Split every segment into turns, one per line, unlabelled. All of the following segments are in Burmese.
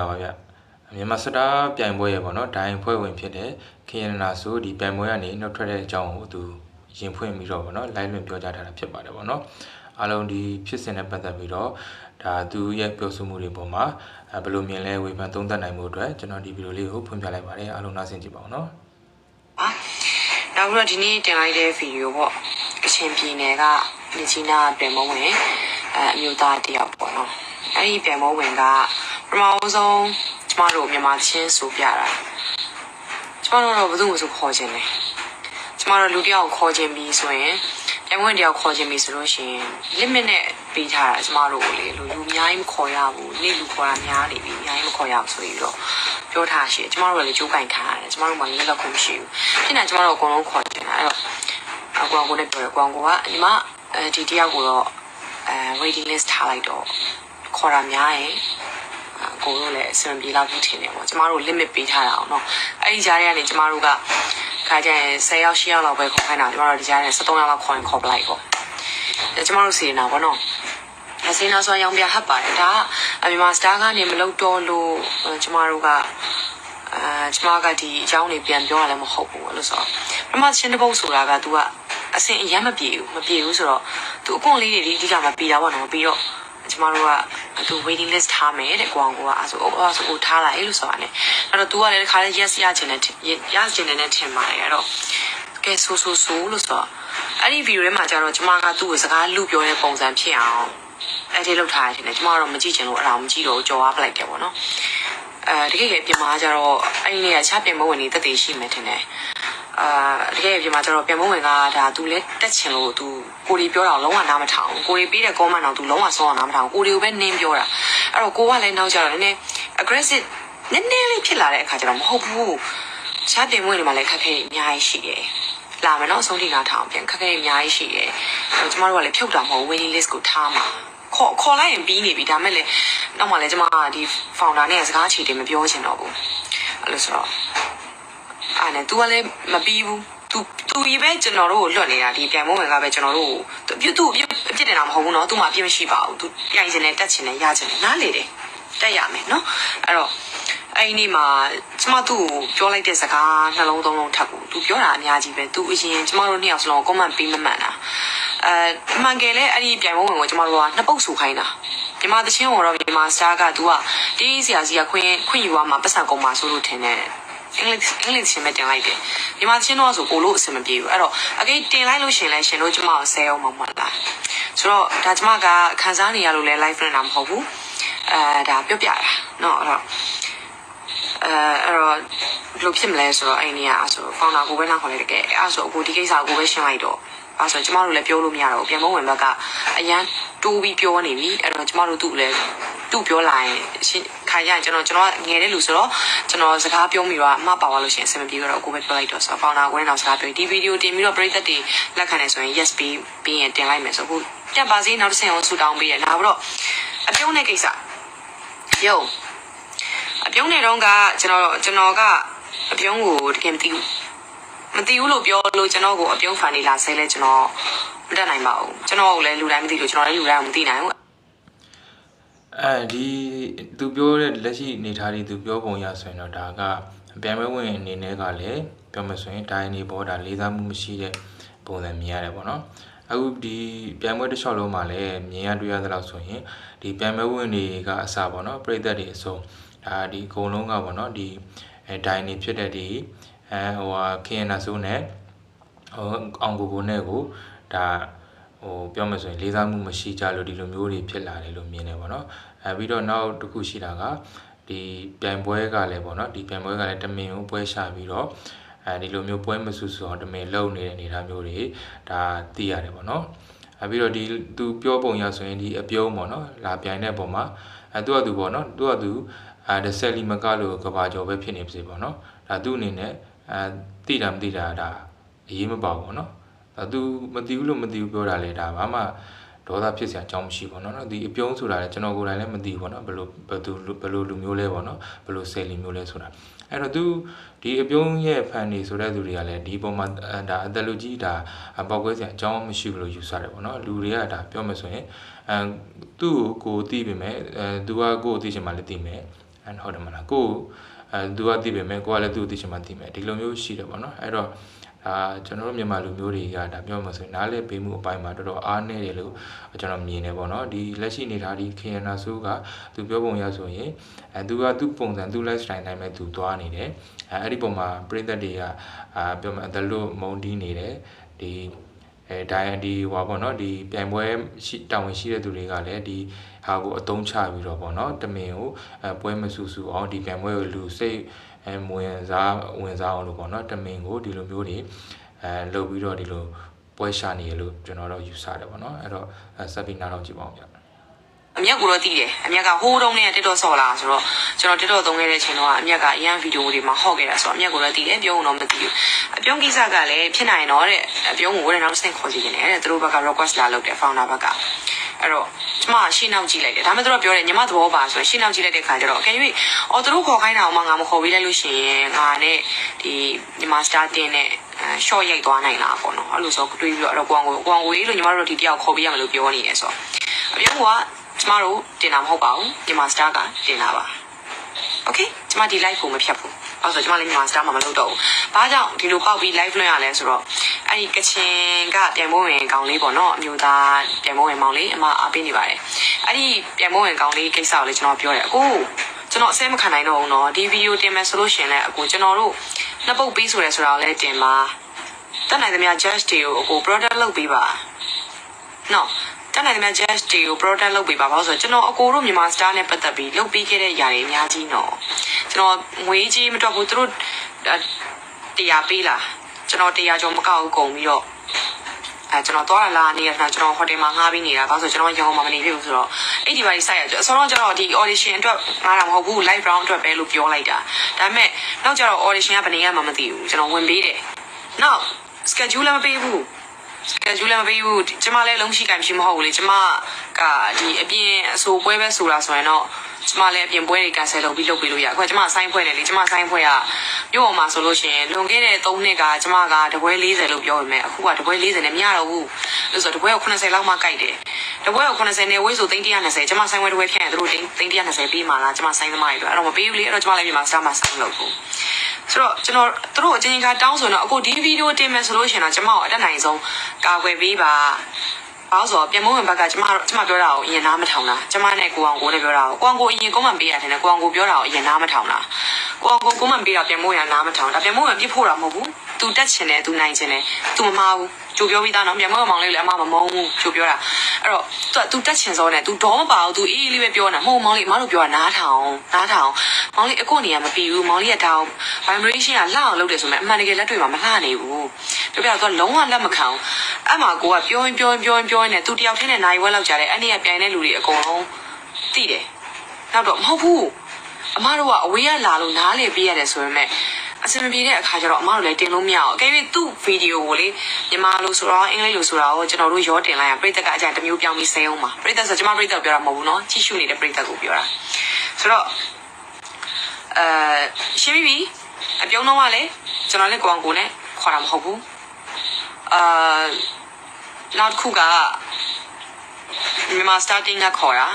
ပါဗျမြန်မာစတားပြိုင်ပွဲရပေါ့နော်ဒိုင်ဖွဲ့ဝင်ဖြစ်တဲ့ခင်ရနာဆိုဒီပြိုင်ပွဲကနေနှုတ်ထွက်တဲ့အကြောင်းကိုသူရင်ဖွင့်ပြီးတော့ပေါ့နော် live လွှင့်ပြောကြားထားတာဖြစ်ပါတယ်ပေါ့နော်အားလုံးဒီဖြစ်စဉ်နဲ့ပတ်သက်ပြီးတော့ဒါသူရဲ့ပြောဆိုမှုတွေပေါ်မှာအဲဘယ်လိုမြင်လဲဝေဖန်သုံးသပ်နိုင်မှုအတွက်ကျွန်တော်ဒီဗီဒီယိုလေးကိုဖွင့်ပြလိုက်ပါတယ်အားလုံးနားဆင်ကြည့်ပါဦးနော်
ပါနောက်ပြီးတော့ဒီနေ့တင်လိုက်တဲ့ဗီဒီယိုပေါ့ကချင်ပြည်နယ်ကမြချီနာပြန်မဝင်အဲအမျိုးသားတယောက်ပေါ့နော်အဲ့ဒီပြန်မဝင်က ပထမဆုံးကျမတို့မြန်မာချင်းဆိုပြတာကျမတို့တော့ဘယ်သူမှမဆိုခေါ်ခြင်းလေကျမတို့လူတယောက်ခေါ်ခြင်းပြီးဆိုရင်ပြန်ဝင်တယောက်ခေါ်ခြင်းပြီးဆိုလို့ရှိရင် limit နဲ့ပေးထားတာကျမတို့ကိုလေလူလူအများကြီးမခေါ်ရဘူးနေ့လူခေါ်တာများနေပြီအများကြီးမခေါ်ရဘူးဆိုပြီးတော့ပြောထားရှိတယ်ကျမတို့ကလည်းကြိုးကင်ခံရတယ်ကျမတို့မှလည်းလက်ခုမရှိဘူးဖြစ်နေကျမတို့အကုန်လုံးခေါ်တင်တာအဲ့တော့အကွာကိုလည်းပြောရကွာကိုကဒီမှာအဲဒီတယောက်ကိုတော့အဲ waiting list ထားလိုက်တော့ခေါ်တာများရင်အ ကိုတို့လည်းအဆင်ပြေလောက်ထင်တယ်ပေါ့ကျမတို့ limit ပေးထားတာအောင်နော်အဲ့ဒီကြားထဲကနေကျမတို့ကခါကျရင်10ရောက်10ရောက်လောက်ပဲခေါ်ခိုင်းတာကျမတို့ဒီကြားထဲ73ရောက်လောက်ခေါ်ရင်ခေါ်ပလိုက်ပေါ့ကျမတို့စီနေတာပေါ့နော်အစင်းနာဆိုရောင်ပြဟပ်ပါတယ်ဒါကအမြန်မာစတားကနေမလုပ်တော့လို့အဲကျမတို့ကအဲကျမကဒီအကြောင်းတွေပြန်ပြောရလည်းမဟုတ်ဘူးလို့ဆိုတော့ပထမချင်းတစ်ပုတ်ဆိုတာက तू ကအစင်အရမ်းမပြေဘူးမပြေဘူးဆိုတော့ तू အကွန်လေးတွေဒီဒီကမှပြေတာပေါ့နော်ပြီးတော့ ကျမတို့ကသူ waiting list ထားမယ်တဲ့ကိုအောင်ကအဲဆိုအဲဆိုကိုထားလိုက်လို့ဆိုတာ ਨੇ အဲ့တော့ तू ကလည်းတစ်ခါလေး yes ရချင်တယ်ရချင်တယ်နဲ့ထင်ပါတယ်အဲ့တော့ကဲဆိုဆိုဆိုလို့ဆိုတော့အဲ့ဒီ view ထဲမှာကျတော့ကျမကသူ့ကိုစကားလူပြောတဲ့ပုံစံဖြစ်အောင်အဲ့ဒီလောက်ထားရတယ်ကျမကတော့မကြည့်ချင်လို့အဲ့ဒါမကြည့်တော့ကြော်အားပလိုက်တယ်ပေါ့နော်အဲတကယ်ကြီးပြင်မာကျတော့အဲ့ဒီနေ့ကချပြင်မဝင်နေတက်တည်ရှိမယ်ထင်တယ် အာတကယ်ပြင်မာကျတော့ပြင်မဝင်ကဒါသူလဲတက်ချင်လို့သူကိုရီပြောတာလုံးဝနားမထောင်ကိုရီပေးတဲ့ comment တော့သူလုံးဝဆုံးအောင်နားမထောင်ကိုရီကိုပဲနင်းပြောတာအဲ့တော့ကိုကလည်းနောက်ကျတော့နည်းနည်း aggressive နည်းနည်းလေးဖြစ်လာတဲ့အခါကျတော့မဟုတ်ဘူးချပြင်မဝင်နေမှာလည်းခက်ခဲအများကြီးရှိတယ်လာမယ်နော်အဆုံးထိနားထောင်ပြန်ခက်ခဲအများကြီးရှိတယ်အဲ့တော့ကျမတို့ကလည်းဖြုတ်တာမဟုတ် waiting list ကိုထားမှာခေါ်ခေါ်လိုက်ရင်ပြီးနေပြီဒါမဲ့လေနောက်မှလည်းကျမကဒီ founder နဲ့စကားချီတယ်မပြောချင်တော့ဘူးအဲ့လိုဆိုတော့ အဲ့နဲ့ तू ကလည်းမပြီးဘူး तू तू ကြီးပဲကျွန်တော်တို့ကိုလွတ်နေတာဒီပြန်မဝင်ကပဲကျွန်တော်တို့ကိုပြသူ့ပြအပြစ်တင်တာမဟုတ်ဘူးเนาะ तू မှပြမရှိပါဘူး तू ပြိုင်စင်နဲ့တက်ချင်နဲ့ရချင်နဲ့နားလေတယ်တက်ရမယ်เนาะအဲ့တော့အဲ့ဒီနေ့မှာကျမသူ့ကိုပြောလိုက်တဲ့စကားနှလုံးသုံးလုံးထပ်ဘူး तू ပြောတာအများကြီးပဲ तू အရင်ကျမတို့နှစ်ယောက်စလုံး comment ပေးမမှန်တာအဲအမှန်ကယ်လဲအဲ့ဒီပြိုင်ပွဲဝင်ကိုကျမတို့ကနှစ်ပုတ်ဆူခိုင်းတာမြန်မာသချင်းဝင်တော့မြန်မာစတားက तू ကတေးဆရာကြီးကခွင့်ခွင့်ယူရမှာပတ်စံကုန်မှာဆိုလို့ထင်တယ် အင်္ဂလိပ်အင်္ဂလိပ်ချင်းပဲတင်လိုက်တယ်မြန်မာသချင်းတော့ဆိုကိုလို့အဆင်မပြေဘူးအဲ့တော့အကိတင်လိုက်လို့ရှင်လဲရှင်တို့ကျမကိုဆဲအောင်မမလားဆိုတော့ဒါကျမကခန်းစားနေရလို့လဲ live နဲ့တာမဟုတ်ဘူးအဲဒါပြောပြတာเนาะအဲ့တော့ အဲအဲ့တော့ဘယ်လိုဖြစ်မလဲဆိုတော့အဲ့ဒီနေ့ကအဲ့ဆိုဖောင်းတာကိုပဲနောက်ခေါ်လိုက်တကယ်အဲ့ဆိုအခုဒီကိစ္စကိုပဲရှင်းလိုက်တော့ အဲ့ဆိုကျမတို့လည်းပြောလို့မရတော့ဘူးပြန်မဝင်ဘက်ကအရန်တိုးပြီးပြောနေပြီအဲ့တော့ကျမတို့သူ့လည်းသူ့ပြောလာရင်ရှင်းခါရရင်ကျွန်တော်ကျွန်တော်ငယ်တဲ့လူဆိုတော့ကျွန်တော်စကားပြောမိတော့အမပါသွားလို့ရှိရင်အဆင်မပြေတော့ကိုပဲပြောလိုက်တော့ဆိုတော့ဖောင်းတာကိုလည်းနောက်စကားပြောဒီဗီဒီယိုတင်ပြီးတော့ပရိသတ်တွေလက်ခံနေဆိုရင် yes ပြီးပြီးရင်တင်လိုက်မယ်ဆိုအခုတက်ပါစေနောက်တစ်ဆင့်အောင်ဆူတောင်းပေးရနောက်ပြီးတော့အပြုံးတဲ့ကိစ္စယုံအပြုံးနေတော့ကကျွန်တော်ကျွန်တော်ကအပြုံးကိုတကယ်မသိဘူး မသိဘူးလို့ပြောလို့ကျွန်တော်ကိုအပြုံးဖန်နေလာဆဲလဲကျွန်တော်မတတ်နိုင်ပါဘူးကျွန်တော်ကိုလည်းလူတိုင်းမသိလို့ကျွန်တော်လည်းလူတိုင်းမသိနိုင်ဘူး
အဲဒီသူပြောတဲ့လက်ရှိအနေထားတွေသူပြောပုံရဆိုရင်တော့ဒါကပြန်ပွဲဝင်အနေနဲ့ကလည်းပြောမှဆိုရင်ဒိုင်းနေပေါ်တာလေးစားမှုမရှိတဲ့ပုံစံမြင်ရတယ်ပေါ့နော်အခုဒီပြန်ပွဲတစ်လျှောက်လုံးမှာလည်းမြင်ရတွေ့ရသလောက်ဆိုရင်ဒီပြန်ပွဲဝင်တွေကအစပေါ့နော်ပြိသက်တွေအစုံဒါဒီအကုန်လုံးကပေါ့နော်ဒီအဲဒိုင်းနေဖြစ်တဲ့ဒီ အဲဟိုဟာခင်းနာဆိုးနဲ့ဟိုအောင်ကိုကိုနဲ့ကိုဒါဟိုပြောမှဆိုရင်လေးစားမှုမရှိကြလို့ဒီလိုမျိုးတွေဖြစ်လာတယ်လို့မြင်တယ်ပေါ့နော်အဲပြီးတော့နောက်တစ်ခုရှိတာကဒီပြိုင်ပွဲကလည်းပေါ့နော်ဒီပြိုင်ပွဲကလည်းတမင်ကိုပွဲရှာပြီးတော့အဲဒီလိုမျိုးပွဲမဆူဆူအောင်တမင်လုံနေတဲ့အနေအထားမျိုးတွေဒါသိရတယ်ပေါ့နော်အဲပြီးတော့ဒီသူပြောပုံရဆိုရင်ဒီအပြုံးပေါ့နော်လာပြိုင်တဲ့ပုံမှာအဲသူကသူပေါ့နော်သူကသူအဲဆယ်လီမကလို့ကဘာကျော်ပဲဖြစ်နေပါစေပေါ့နော်ဒါသူ့အနေနဲ့ အဲတိတာမတိတာဒါအရေးမပါဘူးပေါ့နော်ဒါသူမသိဘူးလို့မသိဘူးပြောတာလေဒါဘာမှဒေါသဖြစ်စရာအကြောင်းမရှိဘူးเนาะဒီအပြုံးဆိုတာလည်းကျွန်တော်ကိုယ်တိုင်လည်းမသိဘူးပေါ့နော်ဘယ်လိုဘယ်သူဘယ်လိုလူမျိုးလဲပေါ့နော်ဘယ်လိုဆယ်လီမျိုးလဲဆိုတာအဲ့တော့သူဒီအပြုံးရဲ့ဖန်နေဆိုတဲ့သူတွေကလည်းဒီပုံမှာဒါအသက်လူကြီးဒါပောက်ကွဲစရာအကြောင်းမရှိဘူးလို့ယူဆတယ်ပေါ့နော်လူတွေကဒါပြောမယ်ဆိုရင်အဲသူ့ကိုကိုသိပေမဲ့အဲသူကကိုကိုသိချင်မှလည်းသိမယ် အဲ့ဟုတ်တယ်မလားကို အဲသူကသိပေမဲ့ကိုကလည်းသူ့ကိုသိချင်မှသိမယ်ဒီလိုမျိုးရှိတယ်ပေါ့နော်အဲ့တော့ဒါကျွန်တော်တို့မြန်မာလူမျိုးတွေကဒါပြောမှဆိုရင်နားလေပေးမှုအပိုင်းမှာတော်တော်အားနည်းတယ်လို့ကျွန်တော်မြင်တယ်ပေါ့နော်ဒီလက်ရှိအနေထားဒီခေယနာဆိုးကသူပြောပုံရဆိုရင်အဲသူကသူ့ပုံစံသူ့ lifestyle တိုင်းပဲသူသွားနေတယ်အဲအဲ့ဒီပုံမှာပြည်သက်တွေကအာပြောမှအတလို့မုံတီးနေတယ်ဒီ အဲဒိုင်ဒီဟွာပေါ့နော်ဒီပြိုင်ပွဲရှိတာဝန်ရှိတဲ့သူတွေကလည်းဒီဟာကိုအတုံးချပြီးတော့ပေါ့နော်တမင်ကိုအဲပွဲမဆူဆူအောင်ဒီပြိုင်ပွဲကိုလူစိတ်အဲမဝင်စားဝင်စားအောင်လို့ပေါ့နော်တမင်ကိုဒီလိုမျိုးတွေအဲလုပ်ပြီးတော့ဒီလိုပွဲရှာနေရလို့ကျွန်တော်တို့ယူဆတယ်ပေါ့နော်အဲ့တော့အဲဆက်ပြီးနားတော့ကြည့်ပါအောင်ဗျ
အမြက်ကိုတော့တည်တယ်အမြက်ကဟိုးတုံးနဲ့တက်တော့ဆော့လာဆိုတော့ကျွန်တော်တက်တော့သုံးခဲ့တဲ့ချိန်တော့အမြက်ကအရန်ဗီဒီယိုတွေမှာဟော့ခဲ့တာဆိုတော့အမြက်ကိုတော့တည်တယ်ပြောအောင်တော့မသိဘူးအပြုံးကိစ္စကလည်းဖြစ်နိုင်တော့တဲ့အပြုံးကိုဝယ်နောက်ဆင့်ခေါ်စီနေတယ်တဲ့သူတို့ဘက်က request လာလုပ်တယ် founder ဘက်ကအဲ့တော့ကျမရှင်းနောက်ကြည့်လိုက်တယ်ဒါမှမဟုတ်ပြောတယ်ညီမသဘောပါဆိုရင်ရှင်းနောက်ကြည့်လိုက်တဲ့ခါကျတော့အကယ်၍အော်သူတို့ခေါ်ခိုင်းတာအောင်မှငါမခေါ်ပေးလိုက်လို့ရှိရင်ငါနဲ့ဒီညီမ star တင်နဲ့ short ရိုက်သွားနိုင်လားပေါ့နော်အဲ့လိုဆိုတွေးပြီးတော့အဲ့တော့ကိုအောင်ကိုကိုအောင်ကိုကြီးလို့ညီမတို့ဒီတယောက်ခေါ်ပေးရမယ်လို့ပြောနေရဲဆိုတော့အပြုံးက ကျမတို့တင်တာမဟုတ်ပါဘူးမြန်မာစတာကတင်တာပါโอเคကျမဒီ live ကိုမဖြတ်ဘူးအဲ့ဆိုကျမလည်းမြန်မာစတာမှမလုပ်တော့ဘူးဘာကြောင့်ဒီလိုပေါက်ပြီး live လွှင့်ရလဲဆိုတော့အဲ့ဒီကချင်ကပြန်မိုးဝင်ကောင်းလေးပေါ့နော်အမျိုးသားပြန်မိုးဝင်မောင်လေးအမအားပေးနေပါတယ်အဲ့ဒီပြန်မိုးဝင်ကောင်းလေးကိစ္စကိုလည်းကျွန်တော်ပြောတယ်အခုကျွန်တော်အစဲမခံနိုင်တော့ဘူးเนาะဒီဗီဒီယိုတင်မယ်ဆိုလို့ရှရင်လည်းအခုကျွန်တော်တို့နှစ်ပုတ်ပေးဆိုရဲဆိုတာကိုလည်းတင်ပါတက်နိုင်သမျှ judge တွေကိုအခု product လုပ်ပေးပါနော် တက်နိုင်သမျှ jazz တွေကို product လုပ်ပေးပါဘာလို့ဆိုတော့ကျွန်တော်အကိုတို့မြန်မာ star နဲ့ပတ်သက်ပြီးလုပ်ပေးခဲ့တဲ့ຢာတွေအများကြီးနော်ကျွန်တော်ငွေကြီးမတော့ဘူးသူတို့တရားပေးလားကျွန်တော်တရားကျော်မကောက်ဘူးကုန်ပြီးတော့အဲကျွန်တော်သွားလာလာနေရတာကျွန်တော်ဟိုတယ်မှာငှားပြီးနေတာဘာလို့ဆိုကျွန်တော်ရောင်းမှမနေဖြစ်ဘူးဆိုတော့အဲ့ဒီဘာကြီးစိုက်ရအစောတော့ကျွန်တော်ဒီ audition အတွက်ငှားတာမဟုတ်ဘူး live round အတွက်ပဲလို့ပြောလိုက်တာဒါပေမဲ့နောက်ကျတော့ audition ကဘယ်နေရမှမသိဘူးကျွန်တော်ဝင်ပေးတယ်နောက် schedule လည်းမပေးဘူး schedule လည်းမပေးဘူးကျမလည်းလုံးရှိကံမရှိမဟုတ်ဘူးလေကျမကဒီအပြင်အဆိုပွဲပဲဆိုတာဆိုရင်တော့ကျမလည်းအပြင်ပွဲတွေ cancel လုပ်ပြီးလုပ်ပေးလို့ရအခုကကျမဆိုင်းဖွဲ့နေလေကျမဆိုင်းဖွဲ့ကမြို့ပေါ်မှာဆိုလို့ရှိရင်လွန်ခဲ့တဲ့3နှစ်ကကျမကတပွဲ40လို့ပြောပေမဲ့အခုကတပွဲ40နဲ့မရတော့ဘူးလို့ဆိုတော့တပွဲက80လောက်မှကြိုက်တယ်တပွဲက80နဲ့ဝေးဆို320ကျမဆိုင်းပွဲတပွဲဖြန့်ရင်တို့320ပေးမှလားကျမဆိုင်းသမားတွေအတွက်အဲ့တော့မပေးဘူးလေအဲ့တော့ကျမလည်းမြန်မာစတာမှာဆိုင်းလုပ်ဘူး ဆိုတော့ကျွန်တော်တို့အချင်းချင်းကတောင်းဆိုတော့အခုဒီဗီဒီယိုတင်မယ်ဆိုလို့ရှိရင်တော့ကျမတို့အတက်နိုင်ဆုံးကာကွယ်ပေးပါ ဘာလို့ဆိုတော့ပြန်မိုးဝင်ဘက်ကကျမကျမပြောတာကိုအရင်နားမထောင်တာကျမနဲ့ကိုအောင်ကိုနဲ့ပြောတာကိုကိုအောင်ကိုအရင်ကွန်မန့်ပေးရတယ်နဲ့ကိုအောင်ကိုပြောတာကိုအရင်နားမထောင်တာကိုအောင်ကိုကွန်မန့်ပေးတာပြန်မိုးရနားမထောင်ဒါပြန်မိုးဝင်ပြစ်ဖို့တာမဟုတ်ဘူးသူတက်ချင်တယ်သူနိုင်ချင်တယ်သူမမှားဘူးကြိုပြောပြီးသားနော်ပြန်မိုးဝင်မောင်လေးလည်းအမမမုန်းဘူးကြိုပြောတာအဲ့တော့ तू तू တက်ချင်စောနဲ့ तू ဒေါမပါဘူး तू အေးအေးလေးပဲပြောနေတာမဟုတ်မောင်လေးအမတို့ပြောတာနားထောင်နားထောင်မောင်လေးအကိုနေရမပြီးဘူးမောင်လေးကတောင်း vibration ကလှအောင်လုပ်တယ်ဆိုမှအမှန်တကယ်လက်တွေ့မှာမလှနေဘူး ပြောပြတော့ तू လုံးဝလက်မခံဘူးအဲ့မှာကိုကပြောရင်ပြောရင်ပြောရင်ပြောရင်နဲ့ तू တယောက်တည်းနဲ့နိုင်ဝဲလောက်ကြတယ်အဲ့ဒီကပြိုင်တဲ့လူတွေအကုန်လုံးသိတယ်နောက်တော့မဟုတ်ဘူးအမတို့ကအဝေးကလာလို့နားလေပေးရတယ်ဆိုပေမဲ့အစမပြေတဲ့အခါကျတော့အမတို့လည်းတင်လို့မရအောင်အကယ်၍သူ့ဗီဒီယိုကိုလေမြန်မာလိုဆိုတော့အင်္ဂလိပ်လိုဆိုတာကိုကျွန်တော်တို့ရောတင်လိုက်ရပြိသက်ကအကြံတစ်မျိုးပြောင်းပြီးဆဲအောင်ပါပြိသက်ဆိုကျွန်မပြိသက်ပြောတာမဟုတ်ဘူးเนาะကြည့်ရှုနေတဲ့ပြိသက်ကိုပြောတာဆိုတော့အဲရှင်းပြီအပြုံးတော့ကလေကျွန်တော်လည်းကိုအောင်ကိုနဲ့ခေါ်တာမဟုတ်ဘူး အာနောက်တစ်ခုကမြန်မာ starting ကခေါ်တာ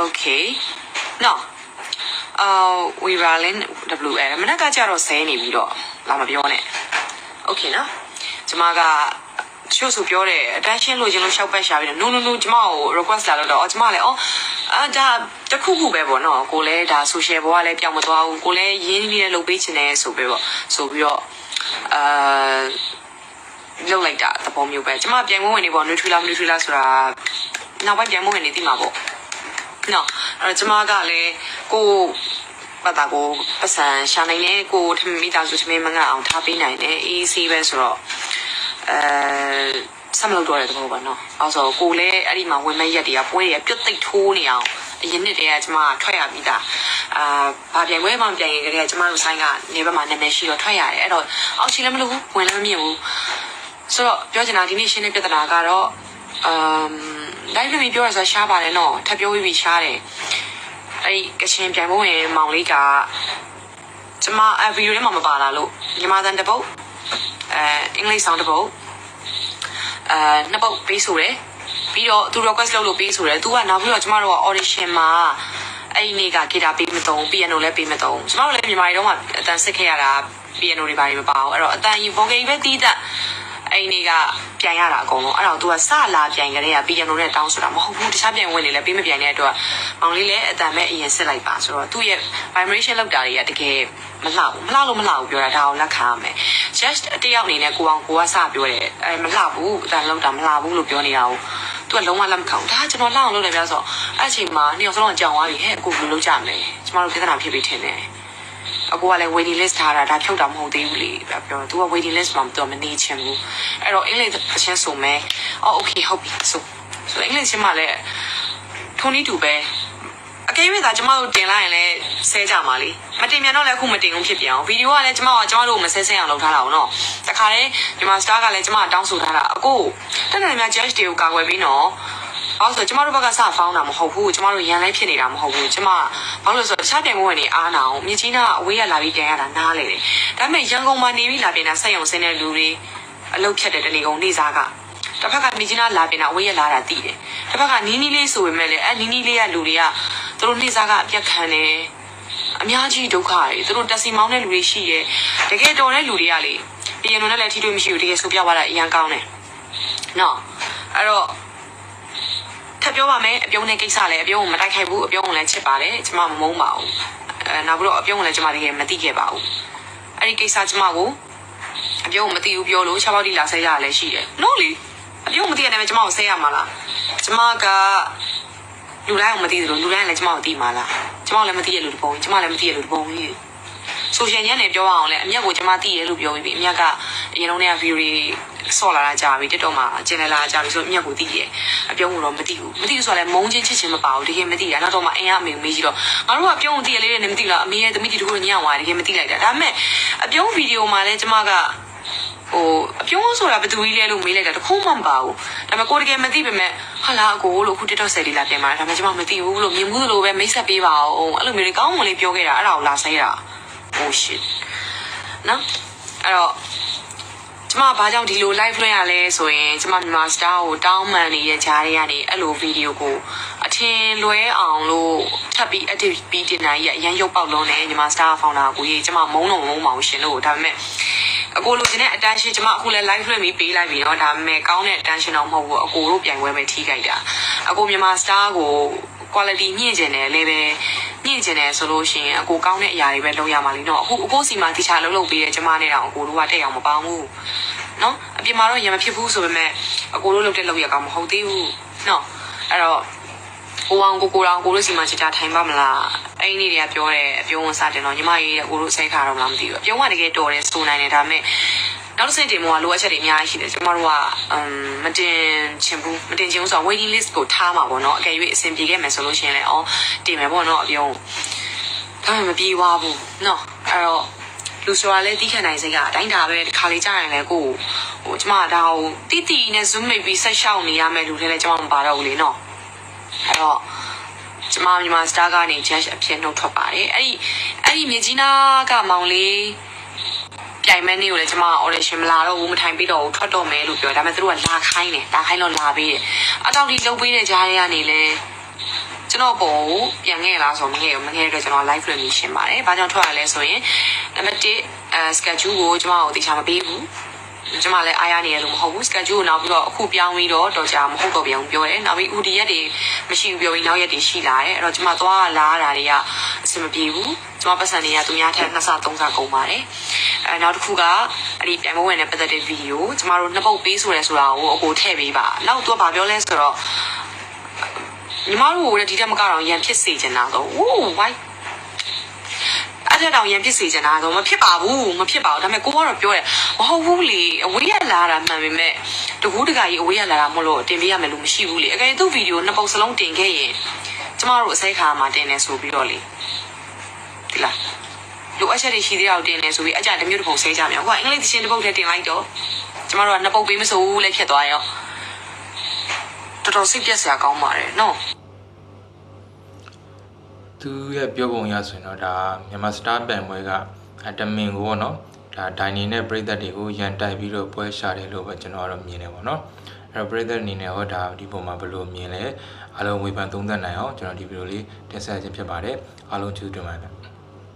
okay no အာဝီရာလင် WL မနက်ကကြတော့ဆဲနေပြီးတော့လာမပြောနဲ့ okay နော်ကျမကချို့ဆိုပြောတယ် attention လို့ခြင်းလို့ရှောက်ပတ်ရှာပြီးတော့ no no no ကျမကို request လာလို့တော့အော်ကျမလည်းအော်အာဒါတခုခုပဲပေါ့နော်ကိုလည်းဒါ social ဘောကလည်းပြောင်းမသွားဘူးကိုလည်းရင်းနှီးနဲ့လုပ်ပေးချင်တယ်ဆိုပြီးတော့ဆိုပြီးတော့ အာလုပ်လိုက်တာသဘောမျိုးပဲကျမပြန်ဝင်ဝင်နေပေါ့ Nutella Nutella ဆိုတာနောက်ပိုင်းပြန်ဝင်ဝင်နေသိမှာပေါ့နော်အဲ့တော့ကျမကလည်းကိုဘာသာကိုပတ်စံရှာနိုင်တယ်ကိုထမီတာဆိုထမင်းမငတ်အောင်ထားပေးနိုင်တယ်အေးစီးပဲဆိုတော့အဲဆက်မလုပ်တော့တဲ့သဘောပါနော်။အဲဆိုကိုလည်းအဲ့ဒီမှာဝင်မဲ့ရက်တွေကပွဲတွေကပြုတ်သိပ်ထိုးနေအောင် အရင်နှစ်တည်းကကျမထွက်ရပြီးသားအာဘာပြိုင်ပွဲမှမပြိုင်ရင်ကလေးကကျမတို့ဆိုင်ကနေဘက်မှာနာမည်ရှိတော့ထွက်ရတယ်အဲ့တော့အောက်ချီလည်းမလုပ်ဘူးဝင်လည်းမမြင်ဘူးဆိုတော့ပြောချင်တာဒီနေ့ရှင်းတဲ့ပြဿနာကတော့အမ် live လို့ပြောရဆိုရှားပါတယ်နော်ထပ်ပြောပြီးရှားတယ်အဲ့ဒီကချင်ပြိုင်ပွဲဝင်မောင်လေးကကျမအဗီဒီယိုထဲမှာမပါလာလို့ညီမတန်တပုတ်အဲအင်္ဂလိပ်ဆောင်တပုတ်အဲနှစ်ပုတ်ပေးဆိုတယ် ပြီးတော့သူ request လုပ်လို့ပေးဆိုတယ်သူကနောက်ပြီးတော့ကျမတို့က audition မှာအဲ့ဒီနေ့ကဂီတာပေးမသုံး piano လည်းပေးမသုံးကျမတို့လည်းမြန်မာပြည်တော့မှအတန်စစ်ခဲ့ရတာ piano တွေပါတွေမပါဘူးအဲ့တော့အတန်ကြီး vocal ပဲတီးတတ်အဲ့ဒီနေ့ကပြန်ရတာအကုန်လုံးအဲ့တော့ तू ကစလာပြန်ကြတဲ့က piano နဲ့တောင်းဆိုတာမဟုတ်ဘူးတခြားပြန်ဝင်နေလည်းပေးမပြန်တဲ့အတွက်မောင်လေးလည်းအတန်မဲ့အရင်စစ်လိုက်ပါဆိုတော့သူ့ရဲ့ vibration လောက်တာတွေကတကယ်မလှဘူးမလှလို့မလှဘူးပြောတာဒါကိုလက်ခံရမယ် just တယောက်အနေနဲ့ကိုအောင်ကိုကစပြောတယ်အဲမလှဘူးအတန်လောက်တာမလှဘူးလို့ပြောနေတာကို သူကလုံးဝလက်မခံဘူးဒါကကျွန်တော်လောက်အောင်လုပ်တယ်ပြောဆိုအဲ့အချိန်မှာနှစ်ယောက်စလုံးကြောင်သွားပြီဟဲ့အကိုဘယ်လိုလုပ်ကြမလဲကျမတို့ပြဿနာဖြစ်ပြီးထင်တယ်အကိုကလည်း waiting list ထားတာဒါဖြုတ်တာမဟုတ်သေးဘူးလေပြောပြောသူက waiting list မှာတော့မနေချင်ဘူးအဲ့တော့အင်္ဂလိပ်အချင်းဆိုမယ်အော် okay ဟုတ်ပြီဆိုဆိုအင်္ဂလိပ်ချင်းမှလည်းထုံးနီးတူပဲအ ကယ်၍သာကျမတို့တင်လိုက်ရင်လည်းဆဲကြမှာလေမတင်ပြန်တော့လည်းအခုမတင်ဘူးဖြစ်ပြန်အောင်ဗီဒီယိုကလည်းကျမကကျမတို့မဆဲဆဲအောင်လုပ်ထားတာအောင်နော်တခါလေဒီမှာ star ကလည်းကျမတောင်းဆိုထားတာအကိုတက်တယ်များ judge တွေကိုကာကွယ်ပြီးနော်အော်ဆိုကျမတို့ဘက်ကစဖောင်းတာမဟုတ်ဘူးကျမတို့ရန်လိုက်ဖြစ်နေတာမဟုတ်ဘူးကျမဘာလို့လဲဆိုတော့တခြားပြန်ဝင်နေအားနာအောင်မြကြီးနာအဝေးရလာပြီးပြန်ရတာနားလေတယ်ဒါပေမဲ့ရန်ကုန်မှာနေပြီးလာပြန်တာစက်ရုံဆင်းတဲ့လူတွေအလုပ်ဖြတ်တဲ့တနေကုန်နေစားကတစ်ဖက်ကမြကြီးနာလာပြန်တာအဝေးရလာတာတည်တယ်တစ်ဖက်ကနီးနီးလေးဆိုပေမဲ့လည်းအဲနီးနီးလေးကလူတွေက သူတို့နေစားကအပြက်ခံတယ်အများကြီးဒုက္ခတွေသူတို့တက်စီမောင်းတဲ့လူတွေရှိတယ်တကယ်တော်တဲ့လူတွေကလေအရင်ကလည်းထိတွေ့မရှိဘူးတကယ်ဆိုပြသွားတာအရန်ကောင်းတယ်နော်အဲ့တော့ထပ်ပြောပါမယ်အပြုံးတဲ့ကိစ္စလည်းအပြုံးကိုမတိုက်ခိုက်ဘူးအပြုံးကိုလည်းချစ်ပါတယ်ကျမမမုန်းပါဘူးအဲနောက်ပြီးတော့အပြုံးကိုလည်းကျမတကယ်မသိခဲ့ပါဘူးအဲ့ဒီကိစ္စကျမကိုအပြုံးကိုမသိဘူးပြောလို့၆ပေါက်တိလာဆဲရရလည်းရှိတယ်နော်လေအပြုံးမသိရတဲ့ကျမကိုဆဲရမှာလားကျမက လူတိုင်းကမသိသလိုလူတိုင်းကလည်းကျမကိုသိမှာလားကျမကလည်းမသိရလို့တပုံကျမလည်းမသိရလို့တပုံကြီးဆိုရှယ်ညံ့နေပြောအောင်လဲအမြတ်ကိုကျမသိရလို့ပြောပြီးပြီအမြတ်ကအရင်လုံးတည်းကဗီဒီယိုဆော့လာတာကြာပြီတက်တော့မှကျင်လာတာကြာပြီဆိုအမြတ်ကိုသိရအပြုံးကိုတော့မသိဘူးမသိဘူးဆိုတော့လည်းမုန်းချင်းချစ်ချင်းမပါဘူးတကယ်မသိရနောက်တော့မှအင်းအမေမေးကြည့်တော့ငါတို့ကပြုံးကိုသိရလေးနဲ့မသိလားအမေရဲ့သမီးတီတခုညံ့သွားတယ်တကယ်မသိလိုက်တာဒါပေမဲ့အပြုံးဗီဒီယိုမှာလည်းကျမက ဟိုအပြုံးဆိုတာဘယ်သူကြီးလဲလို့မေးလိုက်တာတခုမှမပါဘူးဒါပေမဲ့ကိုယ်တကယ်မသိပေမဲ့ဟာလာအကိုလို့အခု TikTok ဆယ်လေးလာပြင်มาဒါပေမဲ့ကျွန်မမသိဘူးလို့မြင်မှုလို့ပဲမိတ်ဆက်ပေးပါအောင်အဲ့လိုမျိုးတွေကောင်းမွန်လေးပြောခဲ့တာအဲ့ဒါကိုလာဆဲတာ oh shit နော်အဲ့တော့ကျမဘာကြောင့်ဒီလို live လွှင့်ရလဲဆိုရင်ကျမမြန်မာ star ကိုတောင်းပန်နေတဲ့ဂျားတွေကနေအဲ့လိုဗီဒီယိုကိုအထင်လွဲအောင်လို့ထပ်ပြီး edit ပြီးတင်နိုင်ရအရန်ရုပ်ပေါက်လုံးနဲ့ညီမ star founder ကိုကြီးကျမမုန်းတော့မုန်းပါဘူးရှင်လို့ဒါပေမဲ့ အကိုလိုချင်တဲ့ attention ကျမအခုလည်း live လွှင့်ပြီးပေးလိုက်ပြီเนาะဒါပေမဲ့ကောင်းတဲ့ attention တော့မဟုတ်ဘူးအကိုတို့ပြိုင်ပွဲပဲထိခိုက်တာအကိုမြန်မာ star ကို quality ညှင့်ကျင်တယ်လည်းပဲညှင့်ကျင်တယ်ဆိုလို့ရှိရင်အကိုကောင်းတဲ့အရာတွေပဲလုပ်ရမှာလीเนาะအခုအကိုစီမှာတခြားလုပ်လုပ်ပေးတယ်ကျမနဲ့တော့အကိုတို့ကတက်အောင်မပေါင်းဘူးเนาะအပြင်မှာတော့ရံမဖြစ်ဘူးဆိုပေမဲ့အကိုတို့လုပ်တဲ့လုပ်ရကောင်မဟုတ်သေးဘူးเนาะအဲ့တော့ ကိုအောင်ကိုကိုတော်ကိုတို့စီမှာချစ်ချထိုင်ပါမလားအဲ့ဒီနေ့တွေကပြောတယ်အပြုံးဝင်စတင်တော့ညီမကြီးတဲ့ကိုတို့စိတ်ခါတော့မလားမသိဘူးအပြုံးကတကယ်တော်တယ်စိုးနိုင်တယ်ဒါပေမဲ့နောက်တစ်ဆင့်တင်မို့ကလိုအပ်ချက်တွေအများကြီးရှိတယ်ကျမတို့ကအမ်မတင်ချင်ဘူးမတင်ချင်ဘူးဆိုတော့ waiting list ကိုထားမှာပေါ့နော်အကယ်၍အဆင်ပြေခဲ့မယ်ဆိုလို့ရှိရင်လည်းအော်တင်မယ်ပေါ့နော်အပြုံးဒါပေမဲ့မပြေးသွားဘူးနော်အဲ့တော့လူဆိုတာလည်းတီးခံနိုင်စိတ်ကအတိုင်းဒါပဲတစ်ခါလေးကြာရင်လည်းကိုဟိုကျမဒါကိုတီးတီနဲ့ zoom မိတ်ပြီးဆက်ရှောက်နေရမယ်လူတွေလည်းကျမမပါတော့ဘူးလေနော် အဲ့တော့ကျမမြန်မာစတာကနေ judge အဖြစ်နှုတ်ထွက်ပါတယ်အဲ့ဒီအဲ့ဒီမြေကြီးနာကမောင်လေးပြိုင်မဲ့နေ့ကိုလည်းကျမ audition မလာတော့ဘူးမထိုင်ပြီးတော့ဘူးထွက်တော့မယ်လို့ပြောတယ်ဒါပေမဲ့သူတို့ကလာခိုင်းတယ်လာခိုင်းတော့လာပေးတယ်အတောက်ဒီလုပ်ပေးတဲ့ကြားထဲကနေလဲကျွန်တော်ပုံကိုပြန်ခဲ့လားဆိုမခဲ့ဘူးမခဲ့တော့ကျွန်တော် live လွှင့်ပြီးရှင်းပါတယ်ဘာကြောင့်ထွက်ရလဲဆိုရင်နံပါတ်1အဲ schedule ကိုကျမကိုတေချာမပေးဘူး ကျမလည်းအားရနေရလို့မဟုတ်ဘူး schedule ကိုနောက်ပြီးတော့အခုပြောင်းပြီးတော့တော့ကြာမဟုတ်တော့ပြန်ဘူးပြောတယ်နောက်ပြီး UD ရက်တွေမရှိဘူးပြောပြီးနောက်ရက်တွေရှိလာတယ်အဲ့တော့ကျမသွားလာရတာတွေကအဆင်မပြေဘူးကျမပတ်စံတွေကသူများထက်နှစ်ဆသုံးဆကုန်ပါတယ်အဲနောက်တစ်ခုကအဲ့ဒီပြန်မဝင်တဲ့ပတ်သက်တဲ့ဗီဒီယိုကျမတို့နှစ်ပုတ်ပေးဆိုရဲဆိုတာကိုအကိုထည့်ပေးပါနောက်သူကဘာပြောလဲဆိုတော့ညီမတို့ကလည်းဒီတက်မကတော့ရန်ဖြစ်စေချင်တာဆိုဝူးဝိုင်း အဲ့ဒါတောင်ရန်ဖြစ်စေချင်တာဆိုမဖြစ်ပါဘူးမဖြစ်ပါဘူးဒါပေမဲ့ကိုကတော့ပြောတယ်မဟုတ်ဘူးလေအဝေးရလာတာမှန်ပေမဲ့တကူးတကကြီးအဝေးရလာတာမဟုတ်လို့တင်ပေးရမယ်လို့မရှိဘူးလေအကယ်သူ့ဗီဒီယိုနှစ်ပုတ်စလုံးတင်ခဲ့ရင်ကျမတို့အစိတ်ခါမှာတင်နေဆိုပြီးတော့လေဒီလားလိုအပ်ချက်တွေရှိသေးအောင်တင်နေဆိုပြီးအကြတစ်မျိုးတစ်ပုံဆဲကြမြောက်ဟိုကအင်္ဂလိပ်သချင်းတစ်ပုတ်ထဲတင်လိုက်တော့ကျမတို့ကနှစ်ပုတ်ပေးမစိုးဘူးလည်းဖြစ်သွားရောတော်တော်စိတ်ပြက်စရာကောင်းပါတယ်နော်
သူရဲ့ပြောပုံရဆိုရင်တော့ဒါမြန်မာစတားပန်ပွဲကအတမင်ကိုပေါ့နော်ဒါဒိုင်နီနဲ့ပြည်သက်တွေကိုရန်တိုက်ပြီးတော့ပွဲရှာတယ်လို့ပဲကျွန်တော်ကတော့မြင်တယ်ပေါ့နော်အဲ့တော့ပရိသတ်အနေနဲ့ဟောဒါဒီပုံမှာဘယ်လိုမြင်လဲအားလုံးဝေဖန်သုံးသပ်နိုင်အောင်ကျွန်တော်ဒီဗီဒီယိုလေးတင်ဆက်ခြင်းဖြစ်ပါတယ်အားလုံးကျေးဇူးတင်ပါတယ်